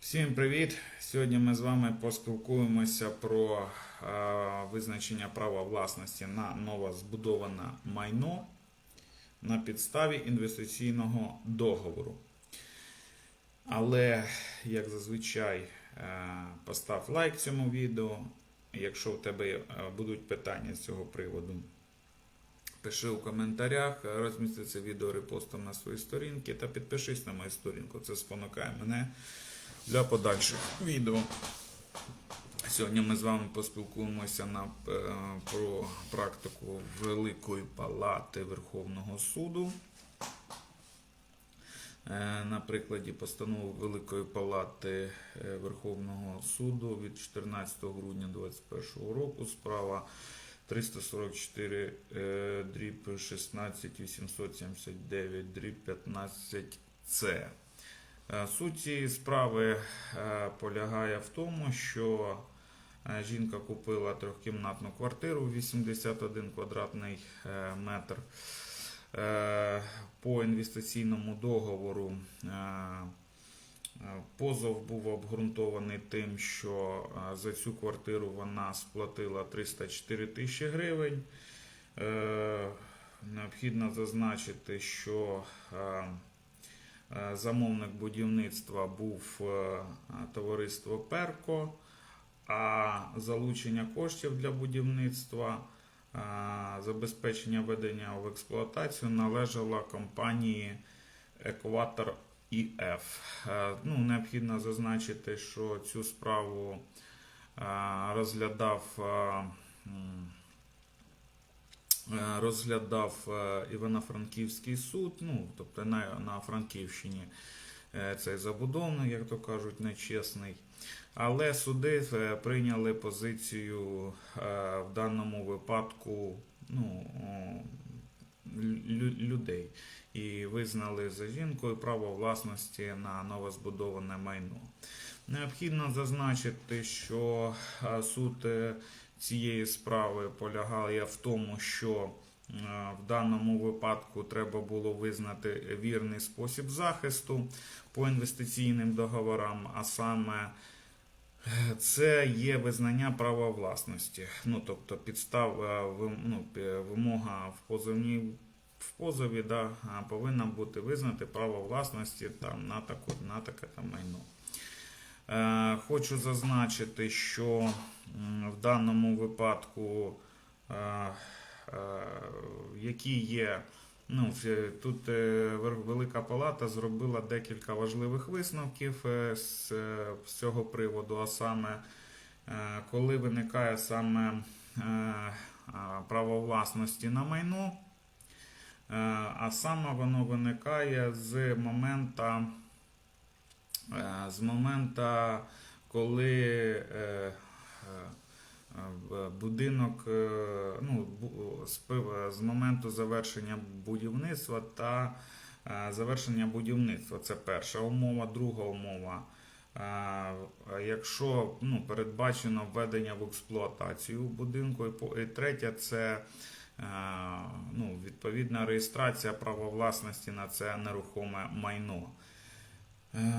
Всім привіт! Сьогодні ми з вами поспілкуємося про е, визначення права власності на новозбудоване майно на підставі інвестиційного договору. Але, як зазвичай, е, постав лайк цьому відео. Якщо в тебе е, будуть питання з цього приводу, пиши у коментарях, розмісти це відео репостом на свої сторінки та підпишись на мою сторінку. Це спонукає мене для подальших відео. Сьогодні ми з вами поспілкуємося на, е, про практику Великої Палати Верховного суду. Е, На прикладі постанови Великої Палати е, Верховного суду від 14 грудня 2021 року справа 344 е, дріб 16 879 дріб 15 С. Е, Суть справи е, полягає в тому, що е, жінка купила трьохкімнатну квартиру 81 квадратний метр. По інвестиційному договору позов був обґрунтований тим, що за цю квартиру вона сплатила 304 тисячі гривень. Необхідно зазначити, що Замовник будівництва був е, товариство Перко, а залучення коштів для будівництва, е, забезпечення ведення в експлуатацію належало компанії Екватор ІФ. Е, Ну, необхідно зазначити, що цю справу е, розглядав. Е, розглядав е, Івано-Франківський суд, ну, тобто на, на Франківщині е, цей забудовник, як то кажуть, нечесний. Але суди прийняли позицію в даному випадку ну, людей і визнали за жінкою право власності на новозбудоване майно. Необхідно зазначити, що суд цієї справи полягає в тому, що е, в даному випадку треба було визнати вірний спосіб захисту по інвестиційним договорам, а саме е, це є визнання права власності. Ну, тобто підстав, е, ну, вимога в позовній в позові да, повинна бути визнати право власності там, на, таку, на таке там майно. Е, Хочу зазначити, що в даному випадку, е, е, які є, ну, тут Велика Палата зробила декілька важливих висновків з, цього приводу, а саме, коли виникає саме право власності на майно, а саме воно виникає з момента Е, з моменту, коли е, е, е, будинок, е, ну, з моменту завершення будівництва та е, завершення будівництва. Це перша умова, друга умова. е, Якщо ну, передбачено введення в експлуатацію будинку, і і це е, ну, відповідна реєстрація права власності на це нерухоме майно. Е,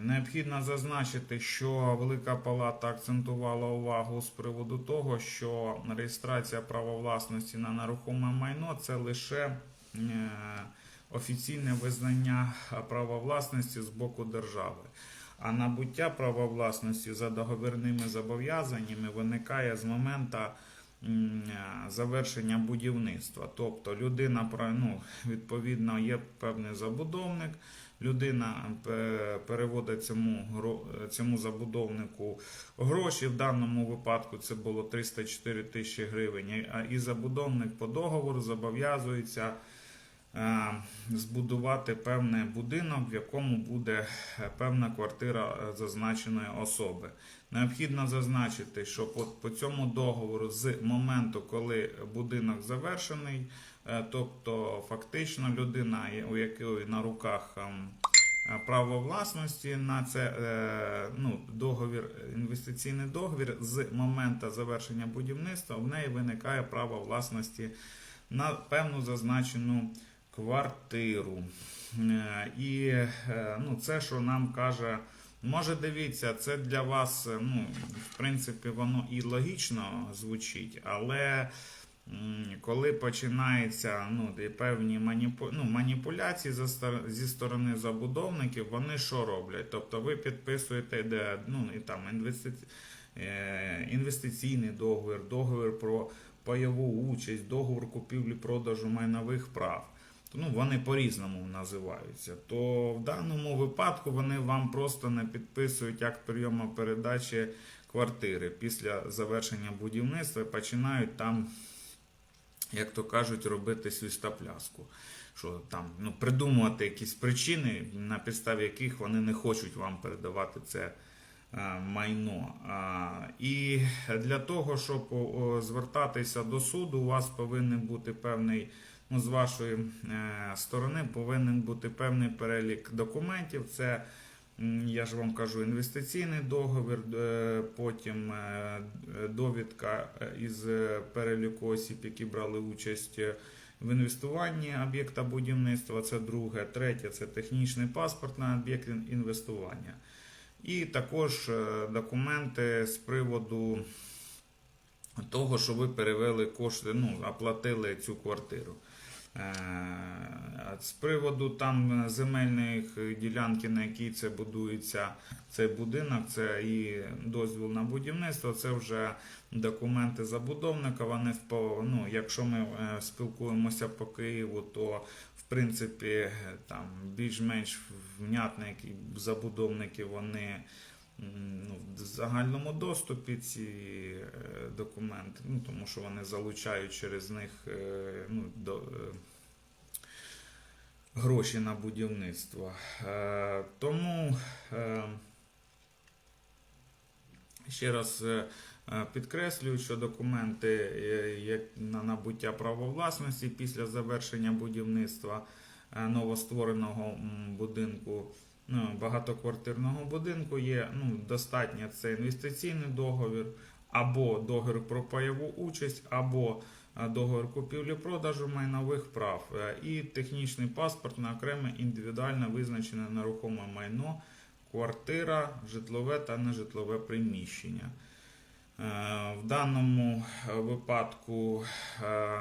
Необхідно зазначити, що Велика Палата акцентувала увагу з приводу того, що реєстрація права власності на нерухоме майно це лише е, офіційне визнання права власності з боку держави. А набуття права власності за договірними зобов'язаннями виникає з моменту завершення будівництва. Тобто людина ну, відповідно є певний забудовник. Людина е, переводить цьому, цьому забудовнику гроші. В даному випадку це було 304 тисячі гривень. І забудовник по договору зобов'язується е, збудувати певний будинок, в якому буде е, певна квартира зазначеної особи. Необхідно зазначити, що по, по цьому договору з моменту, коли будинок завершений, тобто фактично людина, у якої на руках ем, е, право власності на це е, ну, договір, інвестиційний договір з моменту завершення будівництва, в неї виникає право власності на певну зазначену квартиру. Е, І е, ну, це, що нам каже Може, дивіться, це для вас, е, ну, в принципі, воно і логічно звучить, але коли починаються ну, певні маніпу... ну, маніпуляції зі сторони забудовників, вони що роблять? Тобто ви підписуєте де, ну, і там, інвести... е, інвестиційний договір, договір про пайову участь, договір купівлі-продажу майнових прав. Ну, вони по-різному називаються. То в даному випадку вони вам просто не підписують акт прийому передачі квартири після завершення будівництва і починають там, як то кажуть, робити свістопляску. Що там ну, придумувати якісь причини, на підставі яких вони не хочуть вам передавати це е, майно. І для того, щоб звертатися до суду, у вас повинен бути певний ну, з вашої е, сторони повинен бути певний перелік документів. Це, я ж вам кажу, інвестиційний договір, е, потім е, довідка е, із е, переліку осіб, які брали участь в інвестуванні об'єкта будівництва. Це друге, третє це технічний паспорт на об'єкт інвестування. І також документи з приводу того, що ви перевели кошти, ну, оплатили цю квартиру. Е, З приводу там земельної ділянки, на якій це будується цей будинок, це і дозвіл на будівництво, це вже документи забудовника. Вони ну, якщо ми е, спілкуємося по Києву, то в принципі там більш-менш внятно, які забудовники вони ну, в загальному доступі ці е, документи, ну, тому що вони залучають через них е, ну, до, е, гроші на будівництво. Тому ще раз підкреслюю, що документи на набуття права власності після завершення будівництва новоствореного будинку багатоквартирного будинку є ну, достатньо це інвестиційний договір, або договір про пайову участь, або е, договір купівлі-продажу майнових прав е, і технічний паспорт на окреме індивідуально визначене нерухоме майно, квартира, житлове та нежитлове приміщення. Е, В даному е, випадку е,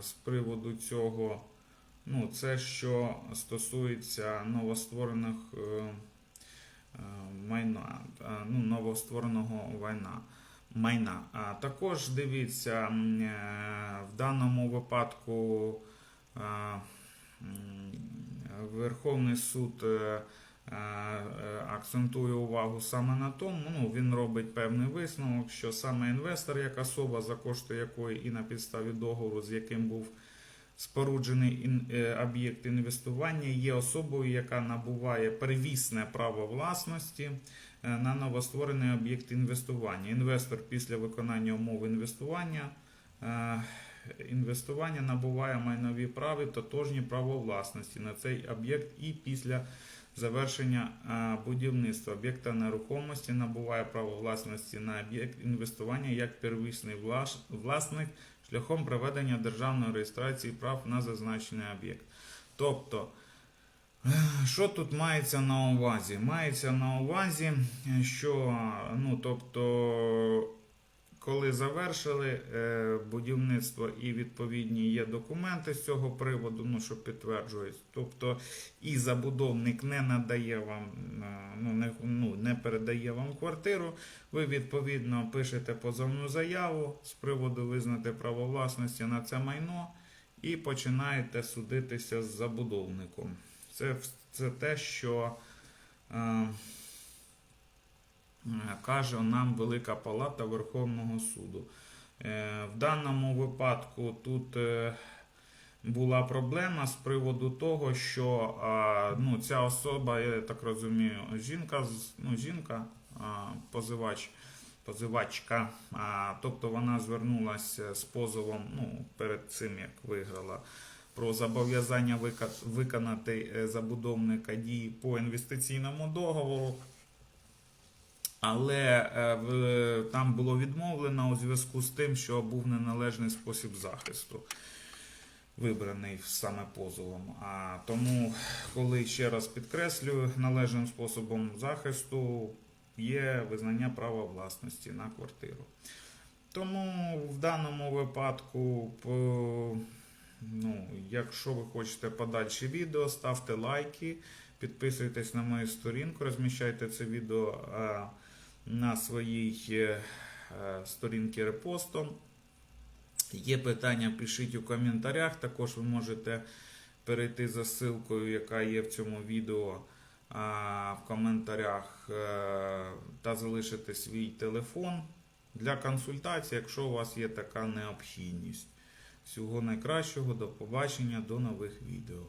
з приводу цього Ну, це що стосується новостворених е, е, майна, е, ну, новоствореного майна. майна. А також дивіться, в даному випадку Верховний суд акцентує увагу саме на тому, ну, він робить певний висновок, що саме інвестор, як особа, за кошти якої і на підставі договору, з яким був споруджений е, об'єкт інвестування є особою, яка набуває первісне право власності е, на новостворений об'єкт інвестування. Інвестор після виконання умов інвестування е, інвестування набуває майнові права і тотожні право власності на цей об'єкт і після завершення будівництва об'єкта нерухомості набуває право власності на об'єкт інвестування як первісний власник шляхом проведення державної реєстрації прав на зазначений об'єкт. Тобто, що тут мається на увазі? Мається на увазі, що ну, тобто, коли завершили е, будівництво і відповідні є документи з цього приводу, ну, що підтверджують, тобто і забудовник не надає вам, е, ну, не, ну, не передає вам квартиру, ви відповідно пишете позовну заяву з приводу визнати право власності на це майно і починаєте судитися з забудовником. Це, це те, що е, каже нам Велика Палата Верховного суду. Е, в даному випадку тут е, була проблема з приводу того, що е, ну, ця особа, я так розумію, жінка, ну, жінка, е, позивач, позивачка, тобто вона звернулася з позовом ну, перед цим, як виграла, про зобов'язання виконати е, забудовника дії по інвестиційному договору. Але е, там було відмовлено у зв'язку з тим, що був неналежний спосіб захисту. вибраний саме позовом. А тому, коли ще раз підкреслюю, належним способом захисту є визнання права власності на квартиру. Тому в даному випадку, ну, якщо ви хочете подальші відео, ставте лайки, підписуйтесь на мою сторінку, розміщайте це відео на своїй е, е, сторінці репостом. Є питання, пишіть у коментарях. Також ви можете перейти за ссылкою, яка є в цьому відео в коментарях е, та залишити свій телефон для консультації, якщо у вас є така необхідність. Всього найкращого, до побачення, до нових відео.